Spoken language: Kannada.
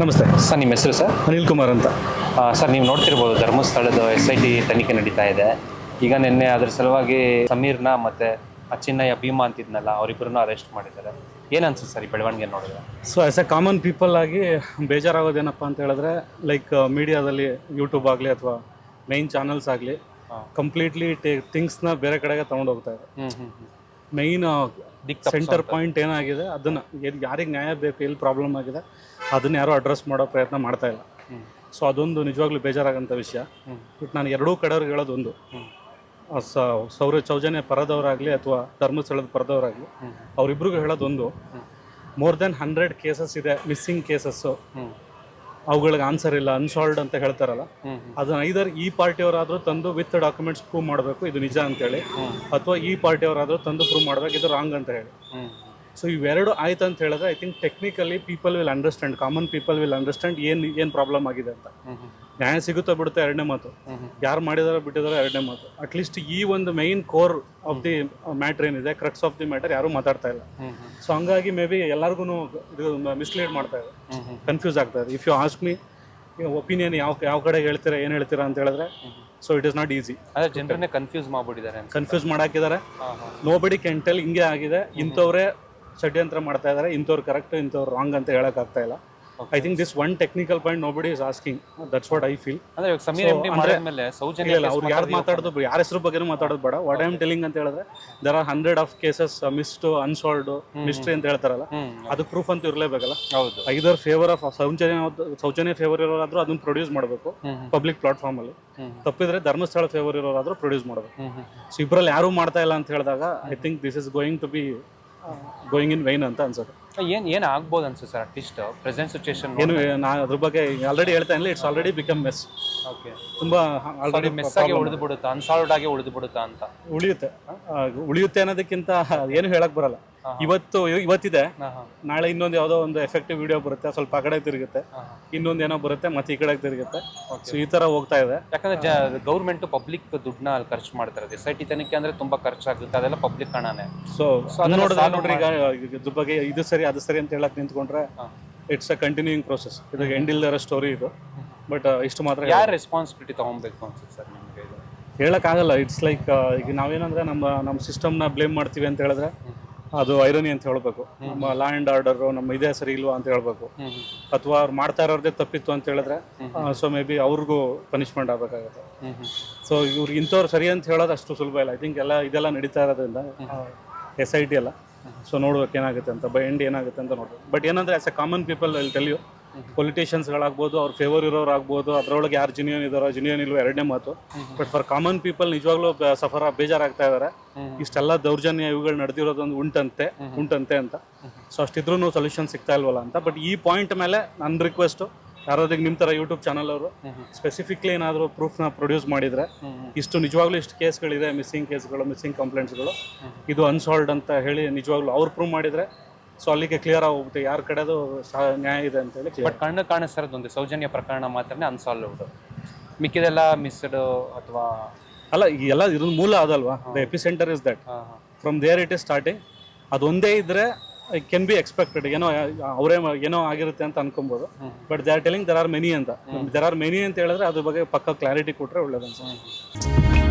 ನಮಸ್ತೆ. ಸರ್ ನಿಮ್ಮ ಹೆಸರು ಸರ್? ಅನಿಲ್ ಕುಮಾರ್ ಅಂತ. ಸರ್ ನೀವು ನೋಡ್ತಿರ್ಬೋದು ಧರ್ಮಸ್ಥಳದ ಎಸ್ ಐ ಟಿ ತನಿಖೆ ನಡೀತಾ ಇದೆ. ಈಗ ನಿನ್ನೆ ಅದರ ಸಲುವಾಗಿ ಸಮೀರ್ನ ಮತ್ತೆ ಅಚ್ಚಿನ್ನಯ್ಯ ಚಿನ್ನಯ್ಯ ಭೀಮಾ ಅಂತಿದ್ನಲ್ಲ ಅವರಿಬ್ಬರನ್ನ ಅರೆಸ್ಟ್ ಮಾಡಿದ್ದಾರೆ. ಏನು ಅನ್ಸುತ್ತೆ ಸರ್ ಈ ಬೆಳವಣಿಗೆ ನೋಡಿದ್ರೆ? So as a common people ಆಗಿ ಬೇಜಾರಾಗೋದೇನಪ್ಪ ಅಂತ ಹೇಳಿದ್ರೆ ಲೈಕ್ ಮೀಡಿಯಾದಲ್ಲಿ ಯೂಟ್ಯೂಬ್ ಆಗಲಿ ಅಥವಾ ಮೈನ್ ಚಾನಲ್ಸ್ ಆಗಲಿ ಕಂಪ್ಲೀಟ್ಲಿ ಟೇ ಥಿಂಗ್ಸ್ನ ಬೇರೆ ಕಡೆಗೆ ತೊಗೊಂಡೋಗ್ತಾ ಇದೆ ಮೈನ್ ದಿಕ್ ಸೆಂಟರ್ ಪಾಯಿಂಟ್ ಏನಾಗಿದೆ ಅದನ್ನು ಯಾರಿಗೆ ನ್ಯಾಯ ಬೇಕು ಎಲ್ಲಿ ಪ್ರಾಬ್ಲಮ್ ಆಗಿದೆ ಅದನ್ನ ಯಾರೂ ಅಡ್ರೆಸ್ ಮಾಡೋ ಪ್ರಯತ್ನ ಮಾಡ್ತಾ ಇಲ್ಲ. ಸೊ ಅದೊಂದು ನಿಜವಾಗ್ಲೂ ಬೇಜಾರಾಗಂಥ ವಿಷಯ. ಬಟ್ ನಾನು ಎರಡೂ ಕಡೆಯವ್ರಿಗೆ ಹೇಳೋದೊಂದು ಹ್ಞೂ ಆ ಸ ಸೌರ ಚೌಜನ್ಯ ಪರದವರಾಗಲಿ ಅಥವಾ ಧರ್ಮಸ್ಥಳದ ಪರದವರಾಗಲಿ ಅವರಿಬ್ರಿಗೂ ಹೇಳೋದೊಂದು ಮೋರ್ ದೆನ್ ಹಂಡ್ರೆಡ್ ಕೇಸಸ್ ಇದೆ ಮಿಸ್ಸಿಂಗ್ ಕೇಸಸ್ಸು ಅವುಗಳಿಗೆ ಆನ್ಸರ್ ಇಲ್ಲ ಅನ್ಸಾಲ್ವ್ಡ್ ಅಂತ ಹೇಳ್ತಾರಲ್ಲ. ಅದನ್ನ ಐದರ್ ಈ ಪಾರ್ಟಿಯವರಾದರೂ ತಂದು ವಿತ್ ಡಾಕ್ಯುಮೆಂಟ್ಸ್ ಪ್ರೂವ್ ಮಾಡಬೇಕು ಇದು ನಿಜ ಅಂತೇಳಿ ಅಥವಾ ಈ ಪಾರ್ಟಿಯವರಾದರೂ ತಂದು ಪ್ರೂವ್ ಮಾಡಬೇಕು ಇದು ರಾಂಗ್ ಅಂತ ಹೇಳಿ. ಸೊ ಇವೆರಡು ಆಯ್ತು ಅಂತ ಹೇಳಿದ್ರೆ I think technically people will understand common people will understand ಏನು ಏನು ಪ್ರಾಬ್ಲಮ್ ಆಗಿದೆ ಅಂತ. ನ್ಯಾಯ ಸಿಗುತ್ತಾ ಬಿಡುತ್ತೆ ಎರಡನೇ ಮಾತು. ಯಾರು ಮಾಡಿದಾರೋ ಬಿಟ್ಟಿದಾರೋ ಎರಡನೇ ಮಾತು. ಅಟ್ಲೀಸ್ಟ್ ಈ ಒಂದು main core of the matter ಏನಿದೆ ಕ್ರಕ್ಸ್ ಆಫ್ ದಿ ಮ್ಯಾಟರ್ ಯಾರು ಮಾತಾಡ್ತಾ ಇಲ್ಲ. ಸೊ ಹಂಗಾಗಿ ಮೇ ಬಿ ಎಲ್ಲರಿಗೂ ಇದು ಮಿಸ್ಲೀಡ್ ಮಾಡ್ತಾ ಇದೆ ಕನ್ಫ್ಯೂಸ್ ಆಗ್ತಾ ಇದೆ if you ask me opinion ಯಾವ ಯಾವ ಕಡೆ ಹೇಳ್ತೀರಾ ಏನು ಹೇಳ್ತೀರಾ ಅಂತ ಹೇಳಿದ್ರೆ so it is not easy ಅದೇ ಜನರನ್ನೇ ಕನ್ಫ್ಯೂಸ್ ಮಾಡ್ಬಿಟ್ಟಿದ್ದಾರೆ ಕನ್ಫ್ಯೂಸ್ ಮಾಡಾಕಿದ್ದಾರೆ. ನೋ ಬಡಿ ಕ್ಯಾನ್ ಟೆಲ್ ಹಿಂಗೆ ಆಗಿದೆ. ಇಂಥವ್ರೇ ಷಡ್ಯಂತ್ರ ಮಾಡ್ತಾ ಇದ್ದಾರೆ ಇಂಥವ್ರು ಕರೆಕ್ಟ್ ಇಂಥವ್ರು ರಾಂಗ್ ಅಂತ ಹೇಳೋಕ್ಕಾಗ್ತಾ ಇಲ್ಲ. I think this one technical point nobody is asking that's what I feel ಅಂದ್ರೆ ಇವಾಗ ಸಮೀರ್ ಎಂ ಡಿ ಮಾಡಿದ್ಮೇಲೆ ಸೌಜನ್ಯ ಇಲ್ಲ ಅವ್ರು ಯಾರು ಮಾತಾಡೋದು ಯಾರ ಹೆಸರು ಬಗ್ಗೆನೂ ಮಾತಾಡೋದು ಬೇಡ. ವಾಟ್ ಐ ಆಮ್ ಟೆಲಿಂಗ್ ಅಂತ ಹೇಳಿದ್ರೆ there are hundred of cases missed unsolved mystery ಅಂತ ಹೇಳ್ತಾರಲ್ಲ. ಅದು ಪ್ರೂಫ್ ಅಂತ ಇರಲೇಬೇಕಲ್ಲ. ಹೌದು. Either favour of Soujanya Soujanya favour ಇರೋರಾದ್ರೂ ಅದನ್ನ ಪ್ರೊಡ್ಯೂಸ್ ಮಾಡಬೇಕು. ಪಬ್ಲಿಕ್ ಪ್ಲಾಟ್ಫಾರ್ಮ್ ಅಲ್ಲಿ. ತಪ್ಪಿದ್ರೆ ಧರ್ಮಸ್ಥಳ ಫೇವರ್ ಇರೋರಾದ್ರೂ ಪ್ರೊಡ್ಯೂಸ್ ಮಾಡಬೇಕು. ಸೊ ಇಬ್ಬರಲ್ಲಿ ಯಾರು ಮಾಡ್ತಾ ಇಲ್ಲ ಅಂತ ಹೇಳಿದಾಗ I think this is going to be going in vain ಅಂತ ಅನ್ಸುತ್ತೆ. ಏನ್ ಏನ್ ಆಗ್ಬೋದು ಅನ್ಸುತ್ತೆ ಸರ್ ಅಟ್ಲೀಸ್ಟ್ ಪ್ರೆಸೆಂಟ್ ಸಿಚುಯೇಷನ್ ಏನು ನಾನು ಅದ್ರ ಬಗ್ಗೆ ಆಲ್ರೆಡಿ ಹೇಳ್ತಾ ಇಲ್ಲ it's already become mess okay ತುಂಬಾ ಆಲ್ರೆಡಿ ಮೆಸ್ ಆಗಿ ಉಳಿದು ಬಿಡುತ್ತಾ ಅನ್ಸಾಲ್ವ್ಡ್ ಆಗಿ ಉಳಿದು ಬಿಡುತ್ತಾ ಅಂತ? ಉಳಿಯುತ್ತೆ. ಉಳಿಯುತ್ತೆ ಅನ್ನೋದಕ್ಕಿಂತ ಏನು ಹೇಳಕ್ ಬರಲ್ಲ. ಇವತ್ತು ಇವತ್ತಿದೆ. ನಾಳೆ ಇನ್ನೊಂದು ಯಾವುದೋ ಒಂದು ಎಫೆಕ್ಟಿವ್ ವಿಡಿಯೋ ಬರುತ್ತೆ ಸ್ವಲ್ಪ ಆ ಕಡೆ ತಿರುಗುತ್ತೆ. ಇನ್ನೊಂದು ಏನೋ ಬರುತ್ತೆ ಮತ್ತೆ ಈ ಕಡೆ ತಿರುಗುತ್ತೆ. ಸೊ ಈ ತರ ಹೋಗ್ತಾ ಇದೆ. ಯಾಕಂದ್ರೆ ಗೌರ್ಮೆಂಟ್ ಪಬ್ಲಿಕ್ ದುಡ್ಡನ್ನ ಅಲ್ಲಿ ಖರ್ಚು ಮಾಡ್ತಾರೆ. ಎಸ್ ಐ ಟಿ ತನಿಖೆ ಅಂದ್ರೆ ತುಂಬಾ ಖರ್ಚಾಗುತ್ತೆ ಅದೆಲ್ಲ ಪಬ್ಲಿಕ್ ಹಣನೇ. ಸೊ ನೋಡಿದ್ರೆ ನೋಡ್ರಿ ಈಗ ಇದ್ರ ಬಗ್ಗೆ ಇದು ಸರಿ ಅದು ಸರಿ ಅಂತ ಹೇಳಕ್ ನಿಂತ್ಕೊಂಡ್ರೆ. ಇಟ್ಸ್ ಅ ಕಂಟಿನ್ಯೂಯಿಂಗ್ ಪ್ರೋಸೆಸ್ ಇದು ಎಂಡ್ ಇಲ್ದಿರೋ ಸ್ಟೋರಿ ಇದು. ಬಟ್ ಇಷ್ಟು ಮಾತ್ರ ಯಾರು ರೆಸ್ಪಾನ್ಸಿಬಿಲಿಟಿ ತಗೊಬೇಕು ಅನ್ಸುತ್ತೆ ಸರ್ ನಿಮಗೆ ಆಗಲ್ಲ. ಹೇಳಕ್ಕಾಗಲ್ಲ ಇಟ್ಸ್ ಲೈಕ್ ಈಗ ನಾವೇನಂದ್ರೆ ನಮ್ಮ ನಮ್ಮ ಸಿಸ್ಟಮ್ನ ಬ್ಲೇಮ್ ಮಾಡ್ತೀವಿ ಅಂತ ಹೇಳಿದ್ರೆ ಅದು ಐರನಿ ಅಂತ ಹೇಳ್ಬೇಕು. ನಮ್ಮ ಲಾ ಅಂಡ್ ಆರ್ಡರ್ ನಮ್ಮ ಇದೇ ಸರಿ ಇಲ್ವಾ ಅಂತ ಹೇಳ್ಬೇಕು. ಅಥವಾ ಅವ್ರು ಮಾಡ್ತಾ ಇರೋದೇ ತಪ್ಪಿತ್ತು ಅಂತ ಹೇಳಿದ್ರೆ ಸೊ ಮೇ ಬಿ ಅವ್ರಿಗೂ ಪನಿಷ್ಮೆಂಟ್ ಆಗಬೇಕಾಗುತ್ತೆ. ಸೊ ಇವ್ರು ಇಂಥವ್ರು ಸರಿ ಅಂತ ಹೇಳೋದು ಅಷ್ಟು ಸುಲಭ ಇಲ್ಲ. ಐ ಥಿಂಕ್ ಎಲ್ಲ ಇದೆಲ್ಲ ನಡೀತಾ ಇರೋದ್ರಿಂದ ಎಸ್ ಐ ಟಿ ಎಲ್ಲ. ಸೊ ನೋಡ್ಬೇಕು ಏನಾಗುತ್ತೆ ಅಂತ ಬೈ ಎಂಡ್ ಏನಾಗುತ್ತೆ ಅಂತ ನೋಡ್ಬೇಕು. ಬಟ್ ಏನಂದ್ರೆ ಆಸ್ ಎ ಕಾಮನ್ ಪೀಪಲ್ ಅಲ್ಲಿ ಟೆಲ್ ಯು ಪೊಲಿಟಿಷಿಯನ್ಸ್ಗಳಾಗ್ಬೋದು ಅವ್ರ ಫೇವರ್ ಇರೋರು ಆಗ್ಬೋದು ಅದರೊಳಗೆ ಯಾರು ಜಿನಿಯನ್ ಇದಾರೋ ಜಿನಿಯನ್ ಇಲ್ವೋ ಎರಡನೇ ಮಾತು. ಬಟ್ ಫಾರ್ ಕಾಮನ್ ಪೀಪಲ್ ನಿಜವಾಗ್ಲೂ ಸಫರ ಬೇಜಾರಾಗ್ತಾ ಇದ್ದಾರೆ ಇಷ್ಟೆಲ್ಲ ದೌರ್ಜನ್ಯ ಇವುಗಳು ನಡೆದಿರೋದೊಂದು ಉಂಟಂತೆ ಉಂಟಂತೆ ಅಂತ. ಸೊ ಅಷ್ಟಿದ್ರೂ ಸೊಲ್ಯೂಷನ್ ಸಿಗ್ತಾ ಇಲ್ವಲ್ಲ ಅಂತ. ಬಟ್ ಈ ಪಾಯಿಂಟ್ ಮೇಲೆ ನನ್ನ ರಿಕ್ವೆಸ್ಟು ಯಾರಾದ್ರಿಗೆ ನಿಮ್ಮ ಥರ ಯೂಟ್ಯೂಬ್ ಚಾನಲ್ ಅವರು ಸ್ಪೆಸಿಫಿಕ್ಲಿ ಏನಾದರೂ ಪ್ರೂಫ್ನ ಪ್ರೊಡ್ಯೂಸ್ ಮಾಡಿದರೆ ಇಷ್ಟು ನಿಜವಾಗ್ಲೂ ಇಷ್ಟು ಕೇಸ್ಗಳಿದೆ ಮಿಸ್ಸಿಂಗ್ ಕೇಸ್ಗಳು ಮಿಸ್ಸಿಂಗ್ ಕಂಪ್ಲೇಂಟ್ಸ್ಗಳು ಇದು ಅನ್ಸಾಲ್ವ್ಡ್ ಅಂತ ಹೇಳಿ ನಿಜವಾಗ್ಲೂ ಅವ್ರು ಪ್ರೂವ್ ಮಾಡಿದರೆ ಸೊ ಅಲ್ಲಿಗೆ ಕ್ಲಿಯರ್ ಆಗೋಗುತ್ತೆ ಯಾರ ಕಡೆದು ಸಹ ನ್ಯಾಯ ಇದೆ ಅಂತ ಹೇಳಿ ಬಟ್ ಕಣ್ಣು ಕಾಣಿಸ್ತಿರೋದು ಒಂದು ಸೌಜನ್ಯ ಪ್ರಕರಣ ಮಾತ್ರನೇ ಅನ್ಸಾಲ್ವ್ಡ್ ಮಿಕ್ಕಿದೆಲ್ಲ ಮಿಸ್ಡ್ ಅಥವಾ ಅಲ್ಲ ಈ ಎಲ್ಲ ಇದ್ರ ಮೂಲ ಅದಲ್ವಾ? The epicentre is that. From there it is starting ಅದೊಂದೇ ಇದ್ರೆ ಕೆನ್ ಬಿ ಎಕ್ಸ್ಪೆಕ್ಟೆಡ್ ಏನೋ ಅವರೇ ಏನೋ ಆಗಿರುತ್ತೆ ಅಂತ ಅನ್ಕೊಬೋದು. But they are telling there are many ಅಂತ. ದರ್ ಆರ್ ಮೆನಿ ಅಂತ ಹೇಳಿದ್ರೆ ಅದ್ರ ಬಗ್ಗೆ ಪಕ್ಕ ಕ್ಲಾರಿಟಿ ಕೊಟ್ಟರೆ ಒಳ್ಳೇದು ಅನ್ಸುತ್ತೆ